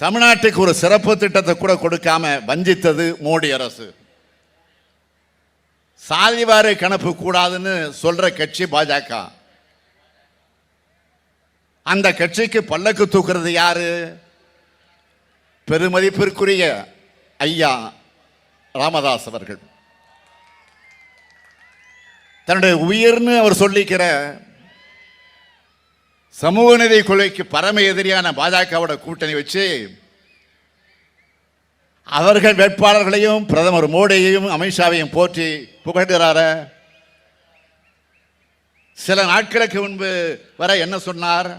தமிழ்நாட்டுக்கு ஒரு சிறப்பு திட்டத்தை கூட கொடுக்காம வஞ்சித்தது மோடி அரசு. சாதிவாரி கணப்பு கூடாதுன்னு சொல்ற கட்சி பாஜக. அந்த கட்சிக்கு பல்லக்கு தூக்குறது யாரு? பெருமதிப்பிற்குரிய ஐயா ராமதாஸ் அவர்கள். தன்னுடைய உயிர்னு அவர் சொல்லிக்கிற சமூக நிதி கொலைக்கு பரம எதிரியான பாஜகவோட கூட்டணி வச்சு அவர்கள் வேட்பாளர்களையும் பிரதமர் மோடியையும் அமித்ஷாவையும் போற்றி புகழ்கிறார. சில நாட்களுக்கு முன்பு வர என்ன சொன்னார்?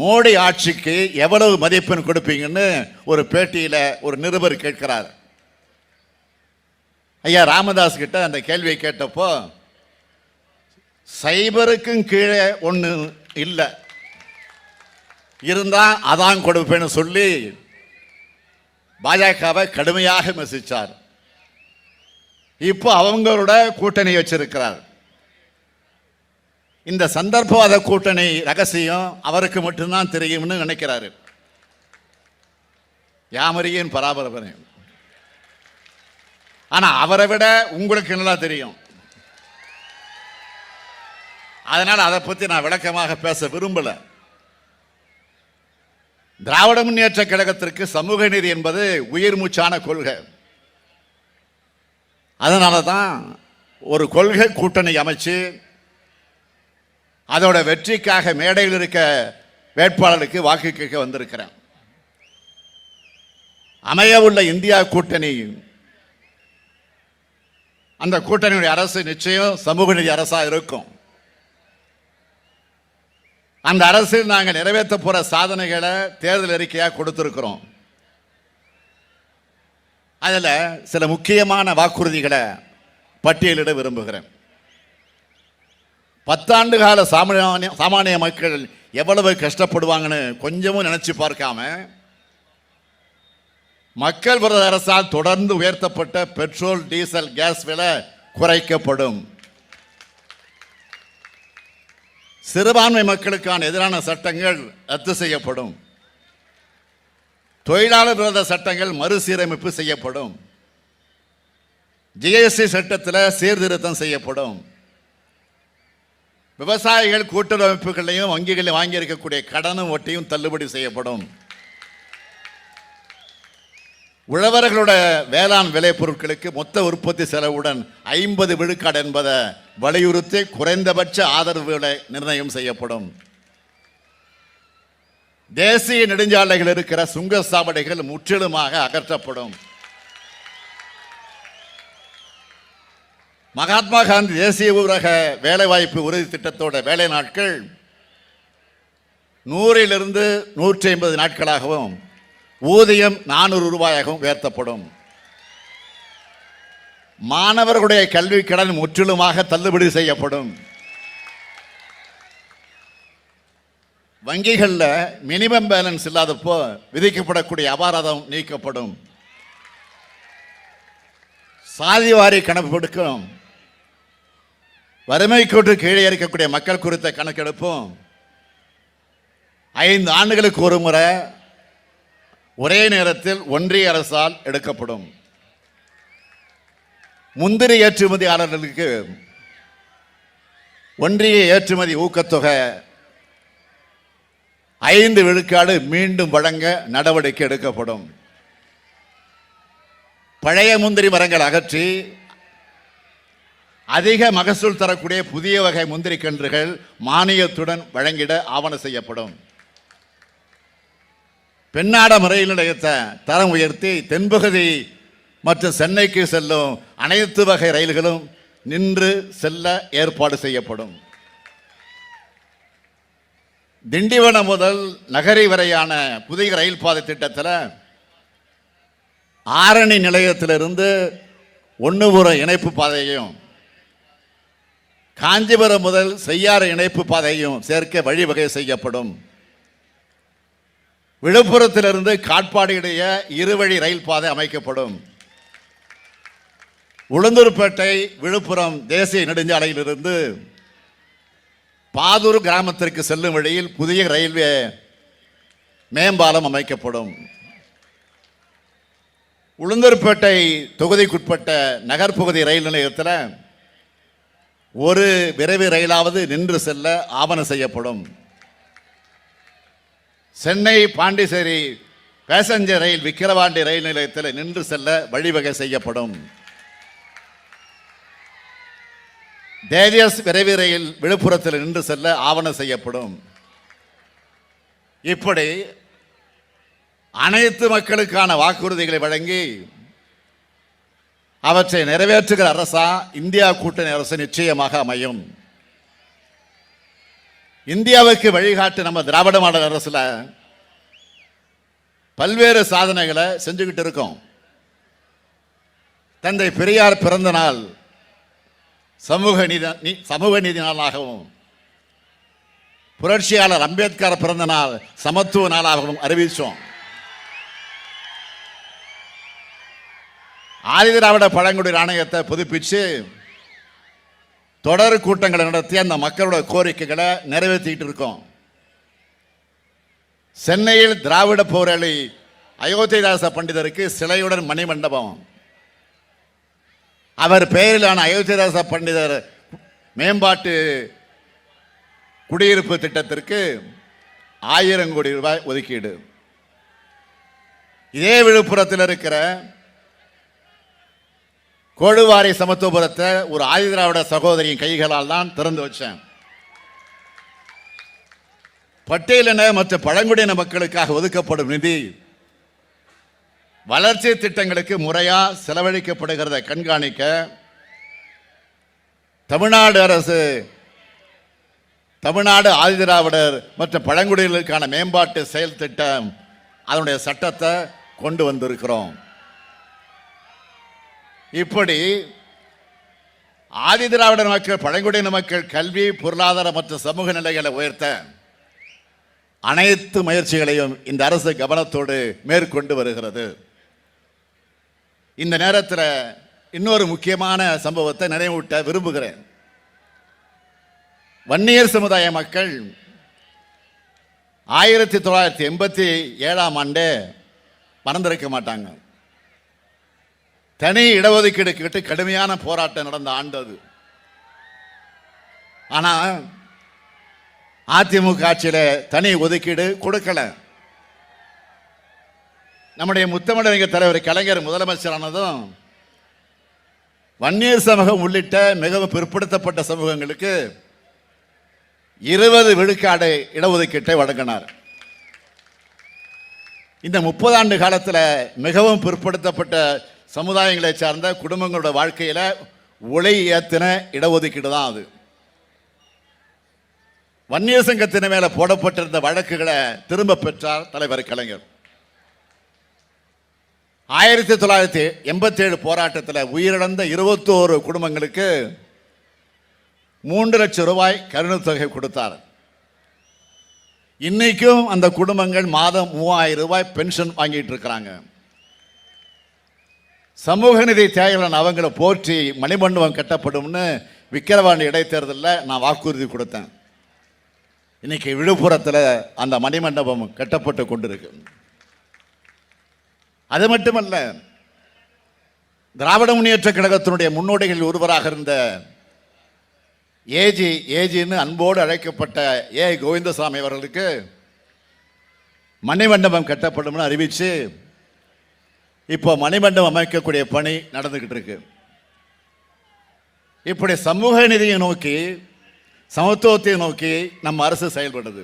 மோடி ஆட்சிக்கு எவ்வளவு மதிப்பெண் கொடுப்பீங்கன்னு ஒரு பேட்டியில் ஒரு நிருபர் கேட்கிறார். ஐயா ராமதாஸ் கிட்ட அந்த கேள்வியை கேட்டப்போ சைபருக்கும் கீழே ஒன்று இல்லை. இருந்தால் அதான் கொடுப்பேன்னு சொல்லி பாஜகவை கடுமையாக மெசிச்சார் இப்போ அவங்களோட கூட்டணி வச்சிருக்கிறார். இந்த சந்தர்ப்பவாத கூட்டணி ரகசியம் அவருக்கு மட்டும்தான் தெரியும்னு நினைக்கிறாரு. யாமரியின் பராபரப்பனை ஆனால் அவரை விட உங்களுக்கு நல்லா தெரியும்? அதனால் அதை பற்றி நான் விளக்கமாக பேச விரும்பல. திராவிட முன்னேற்ற கழகத்திற்கு சமூக நீதி என்பது உயிர் மூச்சான கொள்கை. அதனால தான் ஒரு கொள்கை கூட்டணி அமைச்சு அதோட வெற்றிக்காக மேடையில் இருக்க வேட்பாளருக்கு வாக்கு கேட்க வந்திருக்கிறேன். அமைய உள்ள இந்தியா கூட்டணி அந்த கூட்டணியுடைய அரசு நிச்சயம் சமூக நீதி அரசாக இருக்கும். அந்த அரசில் நாங்கள் நிறைவேற்ற போற சாதனைகளை தேர்தல் அறிக்கையாக கொடுத்துருக்கிறோம். அதில் சில முக்கியமான வாக்குறுதிகளை பட்டியலிட விரும்புகிறேன். பத்தாண்டு கால சாமானிய சாமானிய மக்கள் எவ்வளவு கஷ்டப்படுவாங்கன்னு கொஞ்சமும் நினச்சி பார்க்காம மக்கள் விரோத அரசால் தொடர்ந்து உயர்த்தப்பட்ட பெட்ரோல் டீசல் கேஸ் விலை குறைக்கப்படும். சிறுபான்மை மக்களுக்கான எதிரான சட்டங்கள் ரத்து செய்யப்படும். தொழிலாளர் விரோத சட்டங்கள் மறுசீரமைப்பு செய்யப்படும். ஜிஎஸ்டி சட்டத்தில் சீர்திருத்தம் செய்யப்படும். விவசாயிகள் கூட்டுறவு அமைப்புகளையும் வங்கிகளையும் வாங்கியிருக்கக்கூடிய கடனும் ஒட்டியும் தள்ளுபடி செய்யப்படும். உழவர்களோட வேளாண் விளைபொருட்களுக்கு மொத்த உற்பத்தி செலவுடன் ஐம்பது விழுக்காடு என்பதை வலியுறுத்தி குறைந்தபட்ச ஆதரவு விலை நிர்ணயம் செய்யப்படும். தேசிய நெடுஞ்சாலைகள் இருக்கிற சுங்க சாவடிகள் முற்றிலுமாக அகற்றப்படும். மகாத்மா காந்தி தேசிய ஊரக வேலைவாய்ப்பு உறுதி திட்டத்தோட வேலை நாட்கள் நூறிலிருந்து நூற்றி ஐம்பது நாட்களாகவும் ஊதியம் நானூறு ரூபாயாகவும் உயர்த்தப்படும். மாணவர்களுடைய கல்வி கடன் முற்றிலுமாக தள்ளுபடி செய்யப்படும். வங்கிகளில் மினிமம் பேலன்ஸ் இல்லாதப்போ விதிக்கப்படக்கூடிய அபராதம் நீக்கப்படும். சாதிவாரி கணக்கெடுக்கும் வறுமை கோட்டு கீழே இருக்கக்கூடிய மக்கள் குறித்த கணக்கெடுப்பும் ஐந்து ஆண்டுகளுக்கு ஒரு முறை ஒரே நேரத்தில் ஒன்றிய அரசால் எடுக்கப்படும். முந்திரி ஏற்றுமதியாளர்களுக்கு ஒன்றிய ஏற்றுமதி ஊக்கத்தொகை ஐந்து விழுக்காடு மீண்டும் வழங்க நடவடிக்கை எடுக்கப்படும். பழைய முந்திரி மரங்கள் அகற்றி அதிக மகசூல் தரக்கூடிய புதிய வகை முந்திரி கன்றுகள் மானியத்துடன் வழங்கிட ஆவணம் செய்யப்படும். பெண்ணாட முறையில் நிலையத்தை தரம் உயர்த்தி தென்பகுதி மற்றும் சென்னைக்கு செல்லும் அனைத்து வகை ரயில்களும் நின்று செல்ல ஏற்பாடு செய்யப்படும். திண்டிவனம் முதல் நகரி வரையான புதிய ரயில் பாதை திட்டத்தில் ஆரணி நிலையத்திலிருந்து ஒன்றுபுரம் இணைப்பு பாதையையும் காஞ்சிபுரம் முதல் செய்யாறு இணைப்பு பாதையையும் சேர்க்க வழிவகை செய்யப்படும். விழுப்புரத்திலிருந்து காட்பாடி இடையே இருவழி ரயில் பாதை அமைக்கப்படும். உளுந்தூர்பேட்டை விழுப்புரம் தேசிய நெடுஞ்சாலையிலிருந்து பாதூர் கிராமத்திற்கு செல்லும் வழியில் புதிய ரயில்வே மேம்பாலம் அமைக்கப்படும். உளுந்தூர்பேட்டை தொகுதிக்குட்பட்ட நகர்ப்பகுதி ரயில் நிலையத்தில் ஒரு விரைவு ரயிலாவது நின்று செல்ல ஆவணம் செய்யப்படும். Chennai Pondicherry passenger rail Vikravandi rail நிலையத்தில் நின்று செல்ல வழிவகை செய்யப்படும். தேஜஸ் விரைவு ரயில் விழுப்புரத்தில் நின்று செல்ல ஆவணம் செய்யப்படும். இப்படி அனைத்து மக்களுக்கான வாக்குறுதிகளை வழங்கி அவற்றை நிறைவேற்றுகிற அரசா இந்தியா கூட்டணி அரசு நிச்சயமாக அமையும். இந்தியாவுக்கு வழிகாட்டு நம்ம திராவிட மாடல் அரசில் பல்வேறு சாதனைகளை செஞ்சுக்கிட்டு இருக்கோம். தந்தை பெரியார் பிறந்த நாள் சமூக நீதி நீ- சமூக நீதி நாளாகவும் புரட்சியாளர் அம்பேத்கர் பிறந்த நாள் சமத்துவ நாளாகவும் அறிவித்தோம் ஆதிதிராவிட பழங்குடி நாணயத்தை புதுப்பிச்சு தொடர் கூட்டங்களை நடத்தி அந்த மக்களோட கோரிக்கைகளை நிறைவேற்றிட்டு இருக்கோம். சென்னையில் திராவிட போராளி அயோத்திதாச பண்டிதருக்கு சிலையுடன் மணிமண்டபம். அவர் பெயரிலான அயோத்திதாச பண்டிதர் மேம்பாட்டு குடியிருப்பு திட்டத்திற்கு ஆயிரம் கோடி ரூபாய் ஒதுக்கீடு. இதே விழுப்புரத்தில் இருக்கிற கோழுவாரி சமத்துவபுரத்தை ஒரு ஆதிதிராவிட சகோதரியின் கைகளால் தான் திறந்து வச்சேன். பட்டியலின மற்ற பழங்குடியின மக்களுக்காக ஒதுக்கப்படும் நிதி வளர்ச்சி திட்டங்களுக்கு முறையா செலவழிக்கப்படுகிறத கண்காணிக்க தமிழ்நாடு அரசு தமிழ்நாடு ஆதிதிராவிடர் மற்ற பழங்குடியினருக்கான மேம்பாட்டு செயல் திட்டம் அதனுடைய சட்டத்தை கொண்டு வந்திருக்கிறோம். இப்படி ஆதிதிராவிடர் மக்கள் பழங்குடியின மக்கள் கல்வி பொருளாதார மற்றும் சமூக நிலைகளை உயர்த்த அனைத்து முயற்சிகளையும் இந்த அரசு கவனத்தோடு மேற்கொண்டு வருகிறது. இந்த நேரத்தில் இன்னொரு முக்கியமான சம்பவத்தை நினைவூட்ட விரும்புகிறேன். வன்னியர் சமுதாய மக்கள் ஆயிரத்தி தொள்ளாயிரத்தி எண்பத்தி ஏழாம் ஆண்டே மறந்திருக்க மாட்டாங்க. தனி இடஒதுக்கீடு கேட்டு கடுமையான போராட்டம் நடந்த ஆண்டு அது. அதிமுக ஆட்சியில் தனி ஒதுக்கீடு கொடுக்கல. நம்முடைய முத்தமிழறிஞர் தலைவர் கலைஞர் முதலமைச்சரானதும் வன்னியர் சமூகம் உள்ளிட்ட மிகவும் பிற்படுத்தப்பட்ட சமூகங்களுக்கு இருபது விழுக்காடு இடஒதுக்கீட்டை வழங்கினார். இந்த முப்பது ஆண்டு காலத்தில் மிகவும் பிற்படுத்தப்பட்ட சமுதாயங்களை சார்ந்த குடும்பங்களோட வாழ்க்கையில் ஒளி ஏத்தின இடஒதுக்கீடு தான் அது. வன்னியர் சங்கத்தின் மேல போடப்பட்டிருந்த வழக்குகளை திரும்ப பெற்றார் தலைவர் கலைஞர். ஆயிரத்தி தொள்ளாயிரத்தி எண்பத்தேழு போராட்டத்தில் உயிரிழந்த இருபத்தோரு குடும்பங்களுக்கு மூன்று லட்சம் ரூபாய் கருணத்தொகை கொடுத்தார். இன்னைக்கும் அந்த குடும்பங்கள் மாதம் மூவாயிரம் ரூபாய் பென்ஷன் வாங்கிட்டு இருக்கிறாங்க. சமூக நிதி தியாகிகள் அவங்கள போற்றி மணிமண்டபம் கட்டப்படும்னு விக்கிரவாண்டி இடைத்தேர்தலில் நான் வாக்குறுதி கொடுத்தேன். இன்னைக்கு விழுப்புரத்தில் அந்த மணிமண்டபம் கட்டப்பட்டு கொண்டிருக்கு. அது மட்டுமல்ல திராவிட முன்னேற்ற கழகத்தினுடைய முன்னோடிகளில் ஒருவராக இருந்த ஏஜி ஏஜின்னு அன்போடு அழைக்கப்பட்ட ஏ. கோவிந்தசாமி அவர்களுக்கு மணிமண்டபம் கட்டப்படும்னு அறிவிச்சு இப்போ மணிமண்டபம் அமைக்கக்கூடிய பணி நடந்துக்கிட்டு இருக்கு இப்படி சமூக நிதியை நோக்கி சமத்துவத்தை நோக்கி நம்ம அரசு செயல்படுது.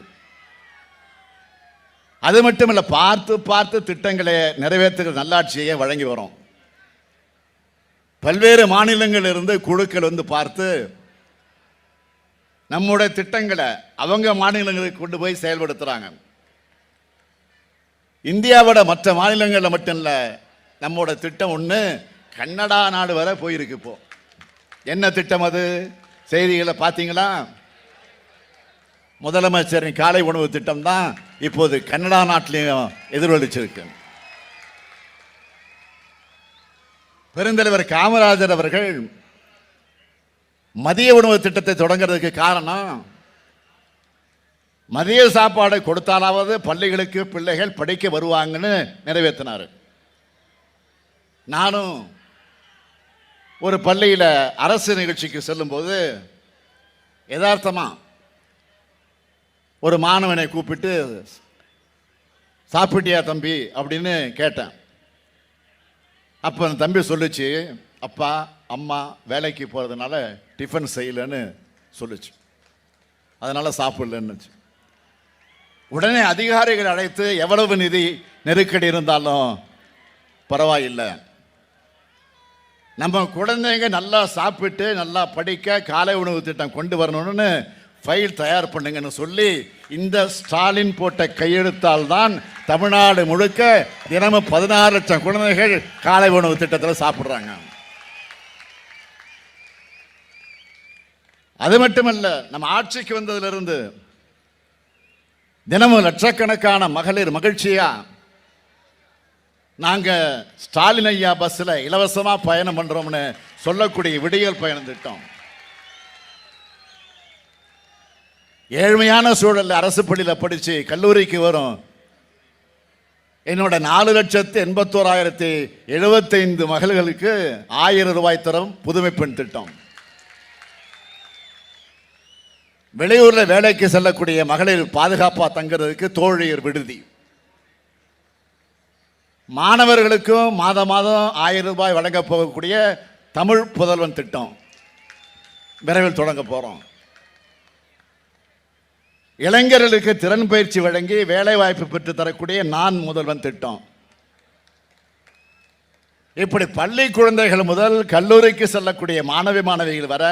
அது மட்டும் இல்லை பார்த்து பார்த்து திட்டங்களை நிறைவேற்றுகிற நல்லாட்சியை வழங்கி வரோம். பல்வேறு மாநிலங்களில் இருந்து குழுக்கள் வந்து பார்த்து நம்முடைய திட்டங்களை அவங்க மாநிலங்களுக்கு கொண்டு போய் செயல்படுத்துகிறாங்க இந்தியாவோட மற்ற மாநிலங்களில் மட்டும் இல்லை நம்மோட திட்டம் ஒன்று கன்னடா நாடு வரை போயிருக்கு இப்போ. என்ன திட்டம் அது? செய்திகளை பார்த்தீங்களா? முதலமைச்சரின் காலை உணவு திட்டம் தான் இப்போது கன்னடா நாட்டிலையும் எதிரொலிச்சிருக்கு. பெருந்தலைவர் காமராஜர் அவர்கள் மதிய உணவு திட்டத்தை தொடங்குறதுக்கு காரணம் மதிய சாப்பாடு கொடுத்தாலாவது பள்ளிகளுக்கு பிள்ளைகள் படிக்க வருவாங்கன்னு நிறைவேற்றினார் நானும் ஒரு பள்ளியில் அரசு நிகழ்ச்சிக்கு செல்லும்போது யதார்த்தமாக ஒரு மாணவனை கூப்பிட்டு சாப்பிட்டியா தம்பி? அப்படின்னு கேட்டேன். அப்போ அந்த தம்பி சொல்லுச்சு அப்பா அம்மா வேலைக்கு போகிறதுனால டிஃபன் செய்யலைன்னு சொல்லுச்சு. அதனால் சாப்பிடலன்னுச்சு. உடனே அதிகாரிகள் அழைத்து எவ்வளவு நிதி நெருக்கடி இருந்தாலும் பரவாயில்லை. நம்ம குழந்தைங்க நல்லா சாப்பிட்டு நல்லா படிக்க காலை உணவு திட்டம் கொண்டு வரணும்னு ஃபைல் தயார் பண்ணுங்கன்னு சொல்லி இந்த ஸ்டாலின் போட்ட கையெழுத்தால் தான் தமிழ்நாடு முழுக்க தினமும் பதினாறு லட்சம் குழந்தைகள் காலை உணவு திட்டத்தில் சாப்பிட்றாங்க. அது மட்டுமல்ல நம்ம ஆட்சிக்கு வந்ததிலிருந்து தினமும் லட்சக்கணக்கான மகளிர் மகிழ்ச்சியாக நாங்கள் ஸ்டாலின் ஐயா பஸ்ஸில் இலவசமாக பயணம் பண்ணுறோம்னு சொல்லக்கூடிய விடியல் பயணம் திட்டம். ஏழ்மையான சூழலில் அரசு பள்ளியில் படித்து கல்லூரிக்கு வரும். என்னோட நாலு லட்சத்து எண்பத்தோராயிரத்தி எழுபத்தைந்து மகள்களுக்கு ஆயிரம் ரூபாய் தரும் புதுமை பெண் திட்டம். வெளியூரில் வேலைக்கு செல்லக்கூடிய மகளிர் பாதுகாப்பாக தங்குறதுக்கு தோழியர் விடுதி. மாணவர்களுக்கும் மாதம் மாதம் ஆயிரம் ரூபாய் வழங்க போகக்கூடிய தமிழ் புதல்வன் திட்டம். விரைவில் தொடங்க போகிறோம் இளைஞர்களுக்கு திறன் பயிற்சி வழங்கி வேலை வாய்ப்பு பெற்று தரக்கூடிய நான் முதல்வன் திட்டம். இப்படி பள்ளி குழந்தைகள் முதல் கல்லூரிக்கு செல்லக்கூடிய மாணவி மாணவிகள் வர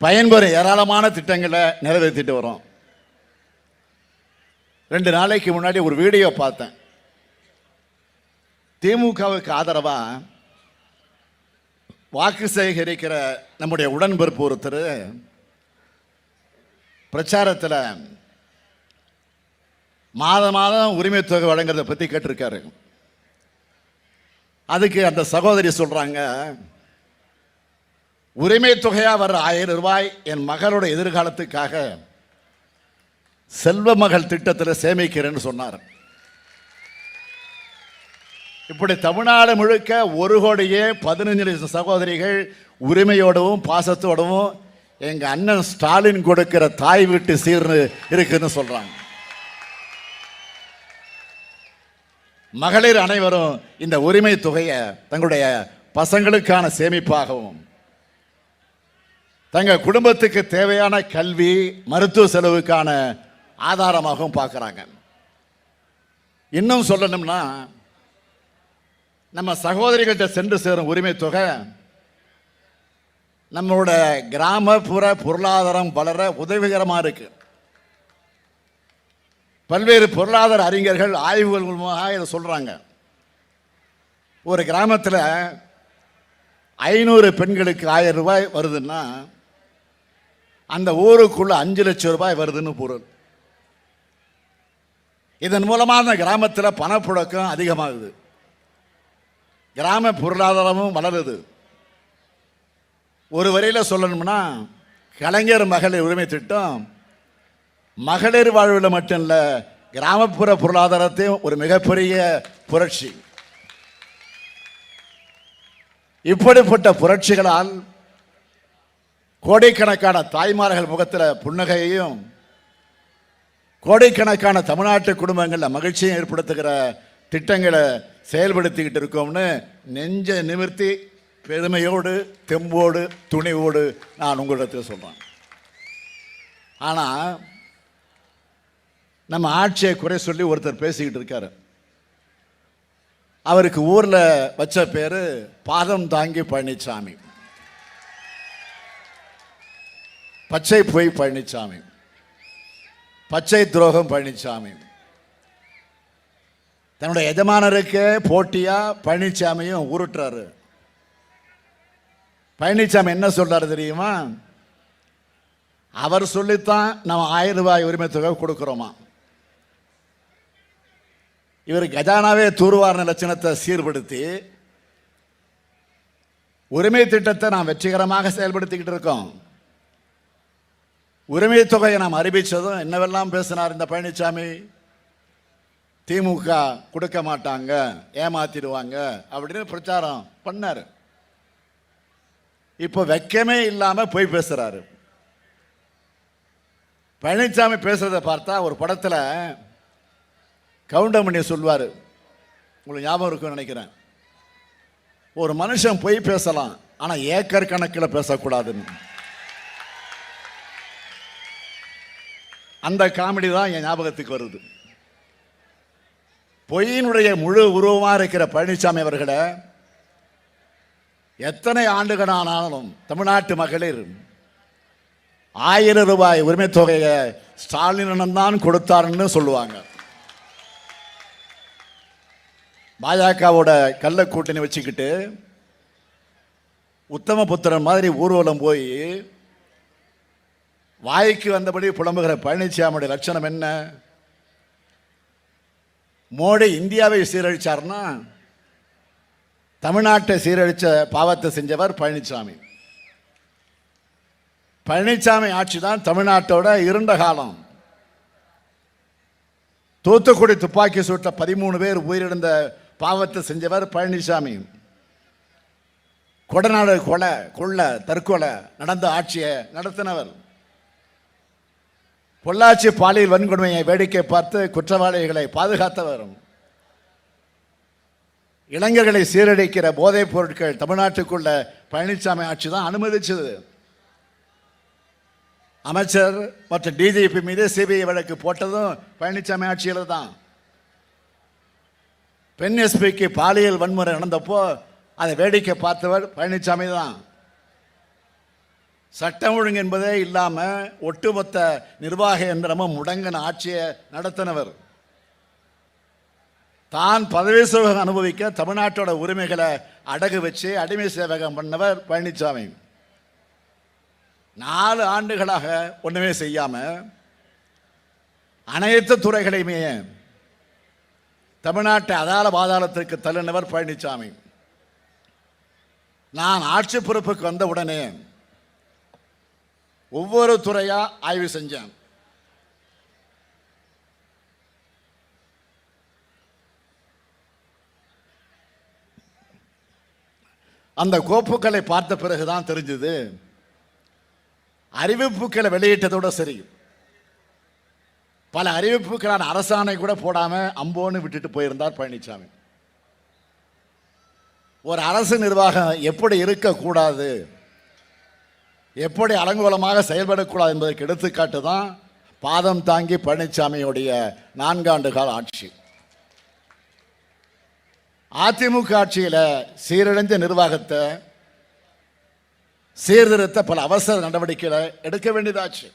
பயன்பெறும் ஏராளமான திட்டங்களை நிறைவேற்றிட்டு வரோம். ரெண்டு நாளைக்கு முன்னாடி ஒரு வீடியோ பார்த்தேன். திமுகவுக்கு ஆதரவாக வாக்கு சேகரிக்கிற நம்முடைய உடன்பிறப்பு ஒருத்தர் பிரச்சாரத்தில் மாதம் மாதம் உரிமை தொகை வழங்குறத பற்றி கேட்டிருக்காரு. அதுக்கு அந்த சகோதரி சொல்கிறாங்க உரிமை தொகையாக வர்ற ஆயிரம் ரூபாய் என் மகளோட எதிர்காலத்துக்காக செல்வ மகள் திட்டத்தில் சேமிக்கிறேன்னு சொன்னார். இப்படி தமிழ்நாடு முழுக்க ஒரு கோடியே பதினஞ்சு லட்சம் சகோதரிகள் உரிமையோடவும் பாசத்தோடவும் எங்க அண்ணன் ஸ்டாலின் கொடுக்கிற தாய் வீட்டு சீர்னு இருக்குன்னு சொல்றாங்க. மகளிர் அனைவரும் இந்த உரிமை தொகையை தங்களுடைய பசங்களுக்கான சேமிப்பாகவும் தங்கள் குடும்பத்துக்கு தேவையான கல்வி மருத்துவ செலவுக்கான ஆதாரமாகவும் பார்க்குறாங்க. இன்னும் சொல்லணும்னா நம்ம சகோதரிகள்கிட்ட சென்று சேரும் உரிமை தொகை நம்மளோட கிராமப்புற பொருளாதாரம் வளர உதவிகரமாக இருக்குது பல்வேறு பொருளாதார அறிஞர்கள் ஆய்வுகள் மூலமாக இதை சொல்கிறாங்க ஒரு கிராமத்தில் ஐநூறு பெண்களுக்கு ஆயிரம் ரூபாய் வருதுன்னா அந்த ஊருக்குள்ளே அஞ்சு லட்சம் ரூபாய் வருதுன்னு பொருள். இதன் மூலமாக அந்த கிராமத்தில் பணப்புழக்கம் அதிகமாகுது. கிராம பொருளாதாரமும் வளருது. ஒரு வரையில் சொல்லணும்னா கலைஞர் மகளிர் உரிமை திட்டம் மகளிர் வாழ்வில் மட்டும் இல்லை கிராமப்புற பொருளாதாரத்தையும் ஒரு மிகப்பெரிய புரட்சி. இப்படிப்பட்ட புரட்சிகளால் கோடிக்கணக்கான தாய்மார்கள் முகத்தில் புன்னகையையும் கோடிக்கணக்கான தமிழ்நாட்டு குடும்பங்களில் மகிழ்ச்சியை ஏற்படுத்துகிற திட்டங்களை செயல்படுத்திக்கிட்டு இருக்கோம்னு நெஞ்ச நிமிர்த்தி பெருமையோடு தெம்போடு துணிவோடு நான் உங்களிடத்தில் சொல்கிறேன் ஆனால் நம்ம ஆட்சியை குறை சொல்லி ஒருத்தர் பேசிக்கிட்டு இருக்காரு. அவருக்கு ஊரில் வச்ச பேர் பாதம் தாங்கி பழனிசாமி பச்சை பொய் பழனிசாமி பச்சை துரோகம் பழனிசாமி தன்னுடைய எஜமானருக்கு போட்டியா பழனிசாமியும் உருட்டுறாரு. பழனிசாமி என்ன சொல்றாரு தெரியுமா? அவர் சொல்லித்தான் நம்ம ஆயிரம் ரூபாய் உரிமை தொகை கொடுக்குறோமா. இவர் கஜானாவே தூர்வாரண லட்சணத்தை சீர்படுத்தி உரிமை திட்டத்தை நாம் வெற்றிகரமாக செயல்படுத்திக்கிட்டு இருக்கோம். உரிமை தொகையை நாம் அறிவித்ததும் என்னவெல்லாம் பேசினார் இந்த பழனிசாமி திமுக கொடுக்க மாட்டாங்க ஏமாத்திடுவாங்க அப்படின்னு பிரச்சாரம் பண்ணார். இப்போ வெக்கமே இல்லாமல் போய் பேசுகிறாரு பழனிசாமி பேசுகிறத பார்த்தா ஒரு படத்தில் கவுண்டமணி சொல்வார் உங்களுக்கு ஞாபகம் இருக்கும்னு நினைக்கிறேன். ஒரு மனுஷன் பொய் பேசலாம் ஆனால் ஏக்கர் கணக்கில் பேசக்கூடாதுன்னு. அந்த காமெடி தான் என் ஞாபகத்துக்கு வருது. பொய்யினுடைய முழு உருவமாக இருக்கிற பழனிசாமி அவர்களை எத்தனை ஆண்டுகளானாலும் தமிழ்நாட்டு மகளிர் ஆயிரம் ரூபாய் உரிமை தொகையை ஸ்டாலினிடம் தான் கொடுத்தாருன்னு சொல்லுவாங்க. பாஜகவோட கள்ள கூட்டணி வச்சுக்கிட்டு உத்தமபுத்திரன் மாதிரி ஊர்வலம் போய் வாய்க்கு வந்தபடி புலம்புகிற பழனிசாமியுடைய லட்சணம் என்ன? மோடி இந்தியாவை சீரழிச்சார்னா தமிழ்நாட்டை சீரழித்த பாவத்தை செஞ்சவர் பழனிசாமி பழனிசாமி ஆட்சி தான் தமிழ்நாட்டோட இருண்ட காலம். தூத்துக்குடி துப்பாக்கி சூட்ட பதிமூணு பேர் உயிரிழந்த பாவத்தை செஞ்சவர் பழனிசாமி கொடநாடு கொலை கொள்ள தற்கொலை நடந்த ஆட்சியை நடத்தினவர். பொள்ளாச்சி பாலியல் வன்கொடுமையை வேடிக்கை பார்த்து குற்றவாளிகளை பாதுகாத்தவரும். இளைஞர்களை சீரழிக்கிற போதைப் பொருட்கள் தமிழ்நாட்டுக்குள்ள பழனிசாமி ஆட்சி தான் அனுமதிச்சது. அமைச்சர் மற்றும் டிஜிபி மீது சிபிஐ வழக்கு போட்டதும் பழனிசாமி ஆட்சியில் தான். பெண் எஸ்பிக்கு பாலியல் வன்முறை நடந்தப்போ அதை வேடிக்கை பார்த்தவர் பழனிசாமி தான். சட்டம் ஒழுங்கு என்பதே இல்லாமல் ஒட்டுமொத்த நிர்வாக எந்திரமும் முடங்கின ஆட்சியை நடத்தினவர். தான் பதவி சேவகம் அனுபவிக்க தமிழ்நாட்டோட உரிமைகளை அடகு வச்சு அடிமை சேவகம் பண்ணவர் பழனிசாமி நாலு ஆண்டுகளாக ஒன்றுமே செய்யாமல் அனைத்து துறைகளையுமே தமிழ்நாட்டை அதால பாதாளத்திற்கு தள்ளினவர் பழனிசாமி நான் ஆட்சி பொறுப்புக்கு வந்த உடனே ஒவ்வொரு துறையா ஆய்வு செஞ்சேன் அந்த கோப்புக்களை பார்த்த பிறகுதான் தெரிஞ்சது அறிவிப்புகளை வெளியிட்டதோட சரி. பல அறிவிப்புகளான அரசாணை கூட போடாம அம்போன்னு விட்டுட்டு போயிருந்தார் பழனிசாமி ஒரு அரசு நிர்வாகம் எப்படி இருக்கக்கூடாது எப்படி அலங்கோலமாக செயல்படக்கூடாது என்பதற்கு எடுத்துக்காட்டு தான் பாதம் தாங்கி பழனிசாமியுடைய நான்காண்டு கால ஆட்சி. அதிமுக ஆட்சியில் சீரழிந்த நிர்வாகத்தை சீர்திருத்த பல அவசர நடவடிக்கைகளை எடுக்க வேண்டியதாச்சு.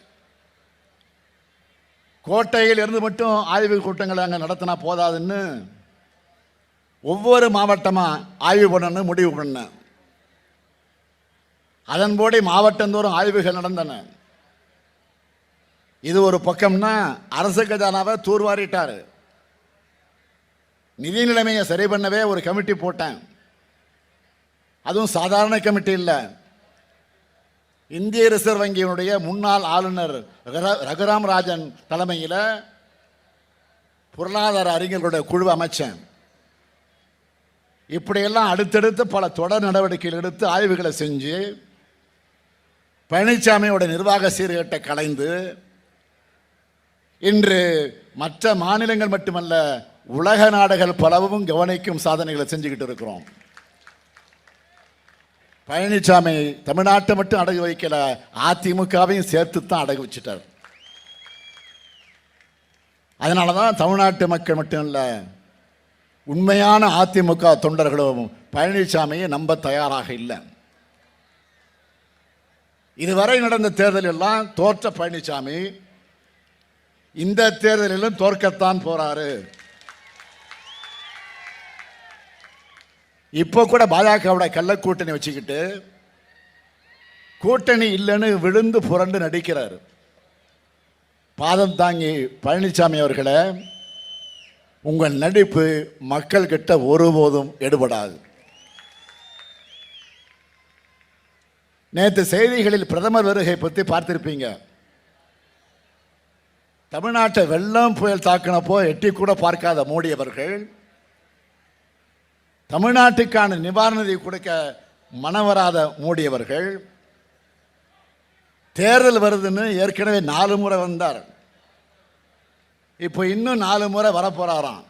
கோட்டையில் இருந்து மட்டும் ஆய்வு கூட்டங்களை அங்கே நடத்தினா போதாதுன்னு ஒவ்வொரு மாவட்டமாக ஆய்வு பண்ணணும்னு முடிவு பண்ணேன் அதன்படி மாவட்டந்தோறும் ஆய்வுகள் நடந்தன. இது ஒரு பக்கம்னா அரசு கஜானாவை தூர்வாரிட்டார். நிதி நிலைமையை சரி பண்ணவே ஒரு கமிட்டி போட்டேன். அதுவும் சாதாரண கமிட்டி இல்லை. இந்திய ரிசர்வ் வங்கியினுடைய முன்னாள் ஆளுநர் ரகுராம் ராஜன் தலைமையில் பொருளாதார அறிஞர்களுடைய குழு அமைச்சேன். இப்படியெல்லாம் அடுத்தடுத்து பல தொடர் நடவடிக்கைகள் எடுத்து ஆய்வுகளை செஞ்சு பழனிசாமியோட நிர்வாக சீர்கேட்டை கலைந்து இன்று மற்ற மாநிலங்கள் மட்டுமல்ல உலக நாடுகள் பலவும் கவனிக்கும் சாதனைகளை செஞ்சுக்கிட்டு இருக்கிறோம். பழனிசாமி தமிழ்நாட்டை மட்டும் அடகு வைக்கல அதிமுகவையும் சேர்த்து தான் அடகு வச்சுட்டார். அதனால தான் தமிழ்நாட்டு மக்கள் மட்டும் இல்லை உண்மையான அதிமுக தொண்டர்களும் பழனிசாமியை நம்ப தயாராக இல்லை. இதுவரை நடந்த தேர்தலெல்லாம் தோற்ற பழனிசாமி இந்த தேர்தலிலும் தோற்கத்தான் போறாரு. இப்போ கூட பாஜகவோட கள்ள கூட்டணி வச்சுக்கிட்டு கூட்டணி இல்லைன்னு விழுந்து புரண்டு நடிக்கிறார். பாதம் தாங்கி பழனிசாமி அவர்களை உங்கள் நடிப்பு மக்கள்கிட்ட ஒருபோதும் எடுபடாது. நேற்று செய்திகளில் பிரதமர் வருகை பற்றி பார்த்திருப்பீங்க. தமிழ்நாட்டை வெள்ளம் புயல் தாக்கினப்போ எட்டி கூட பார்க்காத மோடி அவர்கள் தமிழ்நாட்டுக்கான நிவாரணத்தை கொடுக்க மனவராத மோடி அவர்கள் தேர்தல் வருதுன்னு ஏற்கனவே நாலு முறை வந்தார். இப்போ இன்னும் நாலு முறை வரப்போகிறாராம்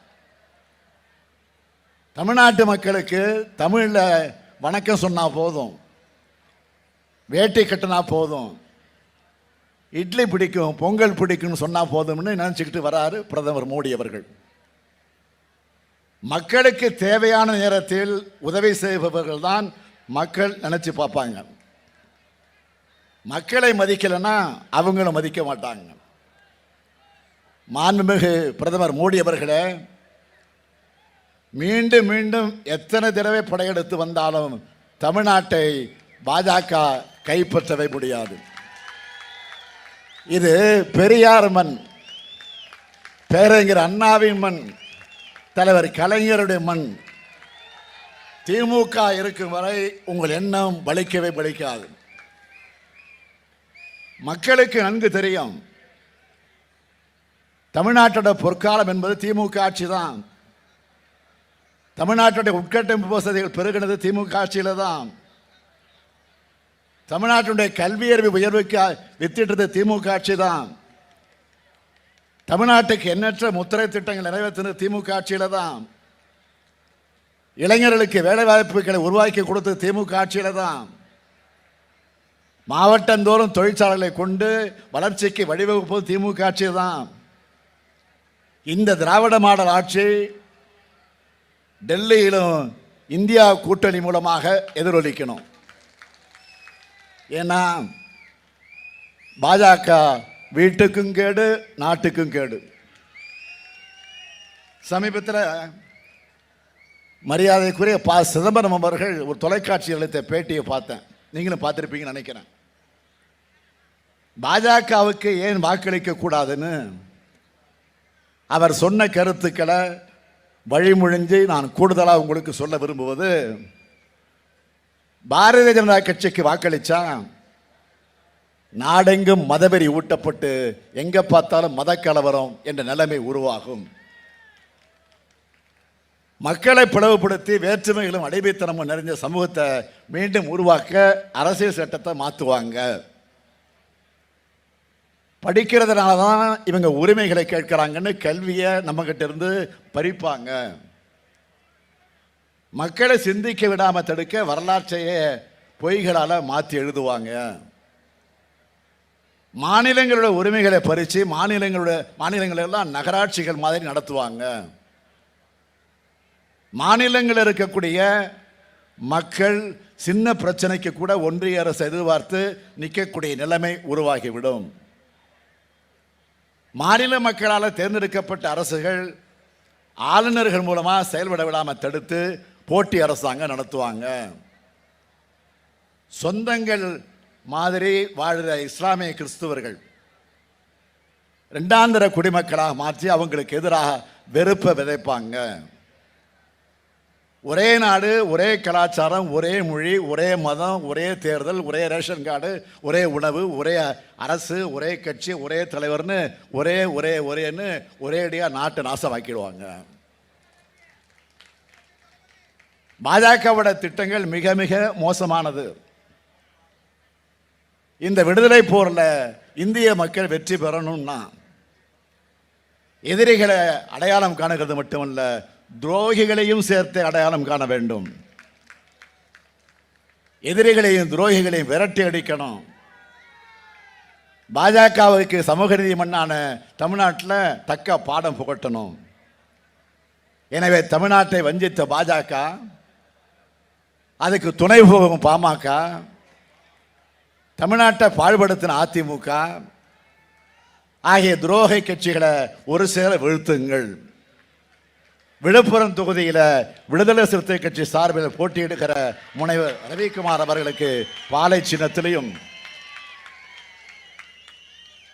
தமிழ்நாட்டு மக்களுக்கு தமிழில் வணக்கம் சொன்னால் போதும். வேட்டி கட்டினா போதும். இட்லி பிடிக்கும் பொங்கல் பிடிக்கும்னு சொன்னால் போதும்னு நினச்சிக்கிட்டு வராரு பிரதமர் மோடி அவர்கள். மக்களுக்கு தேவையான நேரத்தில் உதவி செய்பவர்கள் தான் மக்கள் நினச்சி பார்ப்பாங்க. மக்களை மதிக்கலைன்னா அவங்களும் மதிக்க மாட்டாங்க. மாண்புமிகு பிரதமர் மோடி அவர்களே மீண்டும் மீண்டும் எத்தனை தடவை படையெடுத்து வந்தாலும் தமிழ்நாட்டை பாஜக கைப்பற்றவே முடியாது. இது பெரியார் மண் பேரறிஞர் அண்ணாவின் மண் தலைவர் கலைஞருடைய மண். திமுக இருக்கும் வரை உங்கள் எண்ணம் பலிக்கவே பலிக்காது மக்களுக்கு நன்கு தெரியும். தமிழ்நாட்டோட பொற்காலம் என்பது திமுக ஆட்சி தான். தமிழ்நாட்டுடைய உட்கட்டமைப்பு வசதிகள் பெருகினது திமுக ஆட்சியில் தான். தமிழ்நாட்டினுடைய கல்வியறிவு உயர்வுக்கு வித்திட்டது திமுக ஆட்சி தான் தமிழ்நாட்டுக்கு எண்ணற்ற முத்திரை திட்டங்கள் நிறைவேற்றினது திமுக ஆட்சியில் தான் இளைஞர்களுக்கு வேலைவாய்ப்புகளை உருவாக்கி கொடுத்தது திமுக ஆட்சியில் தான் மாவட்டந்தோறும் தொழிற்சாலைகளை கொண்டு வளர்ச்சிக்கு வழிவகுப்பது திமுக ஆட்சி தான் இந்த திராவிட மாடல் ஆட்சி டெல்லியிலும் இந்தியா கூட்டணி மூலமாக எதிரொலிக்கணும். ஏன்னா பாஜக வீட்டுக்கும் கேடு நாட்டுக்கும் கேடு. சமீபத்தில் மரியாதைக்குரிய பா சிதம்பரம் அவர்கள் ஒரு தொலைக்காட்சி அளித்த பேட்டியை பார்த்தேன். நீங்களும் பார்த்துருப்பீங்கன்னு நினைக்கிறேன். பாஜகவுக்கு ஏன் வாக்களிக்க கூடாதுன்னு அவர் சொன்ன கருத்துக்களை வழிமொழிஞ்சு நான் கூடுதலாக உங்களுக்கு சொல்ல விரும்புவது பாரதிய ஜனதா கட்சிக்கு வாக்களிச்சா? நாடெங்கும் மதவெறி ஊட்டப்பட்டு எங்க பார்த்தாலும் மத கலவரம் என்ற நிலைமை உருவாகும். மக்களை பிளவுபடுத்தி வேற்றுமைகளும் அடைமைத்தனமும் நிறைஞ்ச சமூகத்தை மீண்டும் உருவாக்க அரசியல் சட்டத்தை மாற்றுவாங்க படிக்கிறதுனால தான் இவங்க உரிமைகளை கேட்குறாங்கன்னு கல்வியை நம்மகிட்ட இருந்து பறிப்பாங்க. மக்களை சிந்திக்க விடாமல் தடுக்க வரலாற்றையே பொய்களால் மாற்றி எழுதுவாங்க. மாநிலங்களோட உரிமைகளை பறித்து மாநிலங்களோட மாநிலங்களெல்லாம் நகராட்சிகள் மாதிரி நடத்துவாங்க. மாநிலங்களில் இருக்கக்கூடிய மக்கள் சின்ன பிரச்சனைக்கு கூட ஒன்றிய அரசு எதிர்பார்த்து நிற்கக்கூடிய நிலைமை உருவாகிவிடும். மாநில மக்களால் தேர்ந்தெடுக்கப்பட்ட அரசுகள் ஆளுநர்கள் மூலமாக செயல்பட விடாமல் தடுத்து போட்டி அரசாங்கம் நடத்துவாங்க. சொந்தங்கள் மாதிரி வாழ்கிற இஸ்லாமிய கிறிஸ்துவர்கள் ரெண்டாந்திர குடிமக்களாக மாற்றி அவங்களுக்கு எதிராக வெறுப்பை விதைப்பாங்க. ஒரே நாடு ஒரே கலாச்சாரம் ஒரே மொழி ஒரே மதம் ஒரே தேர்தல் ஒரே ரேஷன் கார்டு ஒரே உணவு ஒரே அரசு ஒரே கட்சி ஒரே தலைவர்னு ஒரே ஒரே ஒரேன்னு ஒரேடியாக நாட்டை நாசமாக்கிடுவாங்க. பாஜகவோட திட்டங்கள் மிக மிக மோசமானது. இந்த விடுதலை போரில் இந்திய மக்கள் வெற்றி பெறணும்னா எதிரிகளை அடையாளம் காணுகிறது மட்டுமல்ல துரோகிகளையும் சேர்த்து அடையாளம் காண வேண்டும். எதிரிகளையும் துரோகிகளையும் விரட்டி அடிக்கணும். பாஜகவுக்கு சமூக நீதி மண்ணான தமிழ்நாட்டில் தக்க பாடம் புகட்டணும். எனவே தமிழ்நாட்டை வஞ்சித்த பாஜக அதுக்கு துணை போகும் பாமக தமிழ்நாட்டை பாழ்படுத்தின அதிமுக ஆகிய துரோகை கட்சிகளை ஒரு சேர வீழ்த்துங்கள். விழுப்புரம் தொகுதியில் விடுதலை சிறுத்தை கட்சி சார்பில் போட்டியிடுகிற முனைவர் ரவிக்குமார் அவர்களுக்கு பாலை சின்னத்திலையும்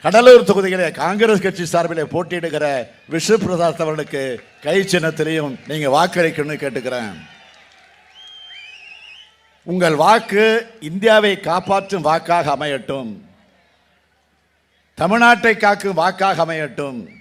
கடலூர் தொகுதியிலே காங்கிரஸ் கட்சி சார்பில் போட்டியிடுகிற விஷ்ணு பிரசாத் அவர்களுக்கு கை சின்னத்திலையும் நீங்கள் வாக்களிக்கணும்னு கேட்டுக்கிறேன். உங்கள் வாக்கு இந்தியாவை காப்பாற்றும் வாக்காக அமையட்டும். தமிழ்நாட்டை காக்கும் வாக்காக அமையட்டும்.